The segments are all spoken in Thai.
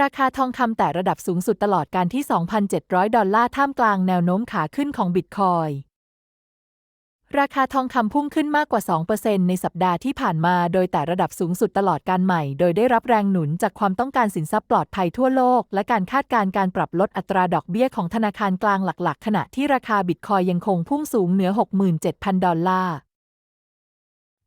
ราคาทองคำแต่ระดับสูงสุดตลอดการที่ 2,700 ดอลลาร์ท่ามกลางแนวโน้มขาขึ้นของบิตคอยราคาทองคำพุ่งขึ้นมากกว่า 2%ในสัปดาห์ที่ผ่านมา โดยแต่ระดับสูงสุดตลอดการใหม่ โดยได้รับแรงหนุนจากความต้องการสินทรัพย์ปลอดภัยทั่วโลก และการคาดการณ์การปรับลดอัตราดอกเบี้ยของธนาคารกลางหลัก ๆ ขณะที่ราคาบิตคอยยังคงพุ่งสูงเหนือ 67,000 ดอลลาร์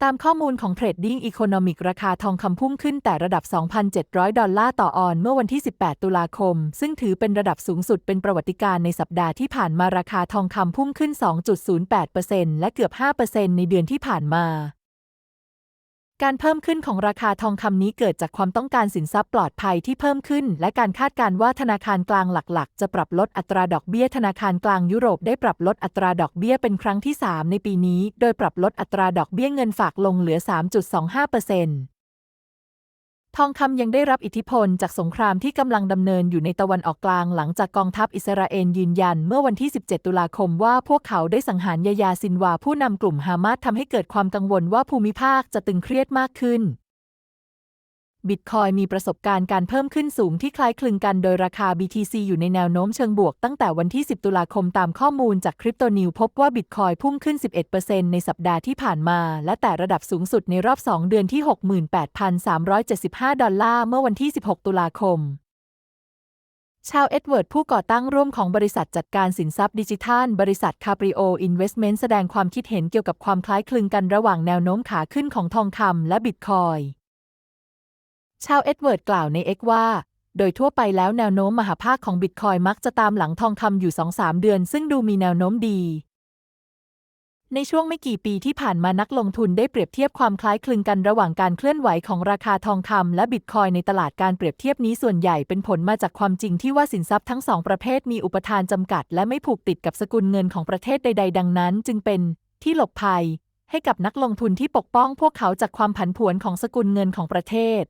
ตามข้อมูลของ Trading Economic ราคาทองคำพุ่งขึ้นแต่ระดับ 2,700 ดอลลาร์ต่อออนเมื่อวันที่ 18 ตุลาคม ซึ่งถือเป็นระดับสูงสุดเป็นประวัติการณ์ในสัปดาห์ที่ผ่านมาราคาทองคำพุ่งขึ้น 2.08%และเกือบ 5%ในเดือนที่ผ่านมา การเพิ่มขึ้นของราคาทองคำนี้เกิดจากความต้องการสินทรัพย์ปลอดภัยที่เพิ่มขึ้น และการคาดการณ์ว่าธนาคารกลางหลักๆ จะปรับลดอัตราดอกเบี้ยธนาคารกลางยุโรปได้ปรับลดอัตราดอกเบี้ยเป็นครั้งที่ 3 ในปีนี้ โดยปรับลดอัตราดอกเบี้ยเงินฝากลงเหลือ 3.25% ทองคำยังได้รับอิทธิพลจากสงครามที่กำลังดำเนินอยู่ในตะวันออกกลางหลังจากกองทัพอิสราเอลยืนยันเมื่อวันที่ 17 ตุลาคมว่าพวกเขาได้สังหารยายาซินวาผู้นำกลุ่มฮามาสทำให้เกิดความกังวลว่าภูมิภาคจะตึงเครียดมากขึ้น บิตคอยมีประสบการณ์การเพิ่มขึ้นสูงที่คล้ายคลึงกันโดยราคา BTC อยู่ในแนวโน้มเชิงบวกตั้งแต่วันที่ 10 ตุลาคมตามข้อมูลจากคริปโตนิวพบว่าบิตคอยพุ่งขึ้น 11%ในสัปดาห์ที่ผ่านมา และแต่ระดับสูงสุดในรอบ 2 เดือนที่ 68,375 ดอลลาร์เมื่อวันที่ 16 ตุลาคมชาวเอ็ดเวิร์ดผู้ก่อตั้งร่วมของบริษัทจัดการสินทรัพย์ดิจิทัล บริษัทคาปริโออินเวสเมนต์แสดงความคิดเห็นเกี่ยวกับความคล้ายคลึงกันระหว่างแนวโน้มขาขึ้นของทองคำและบิตคอย ชาวเอ็ดเวิร์ดกล่าวใน X ว่า โดยทั่วไปแล้วแนวโน้มมหาภาคของบิตคอยมักจะตามหลังทองคำอยู่ 2-3 เดือน ซึ่งดูมีแนวโน้มดี ในช่วงไม่กี่ปีที่ผ่านมานักลงทุนได้เปรียบเทียบความคล้ายคลึงกันระหว่างการเคลื่อนไหวของราคาทองคำและบิตคอยในตลาดการเปรียบเทียบนี้ส่วนใหญ่เป็นผลมาจากความจริงที่ว่าสินทรัพย์ทั้งสองประเภทมีอุปทานจำกัด และไม่ผูกติดกับสกุลเงินของประเทศใด ๆ ดังนั้น จึงเป็นที่หลบภัย ให้กับนักลงทุนที่ปกป้องพวกเขาจากความผันผวนของสกุลเงินของประเทศ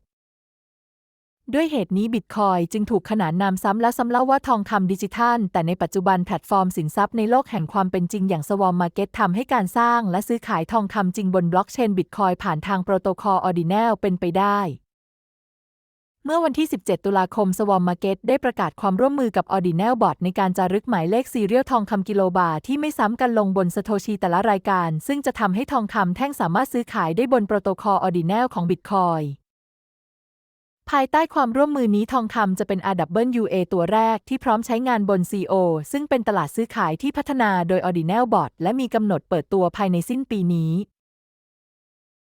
ด้วยเหตุนี้บิตคอยจึงถูกขนานนามซ้ำและซ้ำเล่าว่าทองคำดิจิทัล แต่ในปัจจุบันแพลตฟอร์มสินทรัพย์ในโลกแห่งความเป็นจริงอย่างสวอมมาร์เก็ตทำให้การสร้างและซื้อขายทองคำจริงบนบล็อกเชนบิตคอยผ่านทางโปรโตคอลออร์ดิเนลเป็นไปได้เมื่อวันที่ 17 ตุลาคม สวอมมาร์เก็ตได้ประกาศความร่วมมือกับ Ordinal Bot ในการจารึกหมายเลขซีเรียลทองคำกิโลบาร์ที่ไม่ซ้ำกันลงบนสโทชีแต่ละรายการ ซึ่งจะทำให้ทองคำแท่งสามารถซื้อขายได้บนโปรโตคอล Ordinal ของ Bitcoin ายใต้ความร่วมมือนี้ทองคำจะเป็น RWA ตัวแรกที่พร้อมใช้งานบน CO ซึ่งเป็นตลาดซื้อขายที่พัฒนาโดย Ordinal Bot และมีกำหนดเปิดตัวภายในสิ้นปีนี้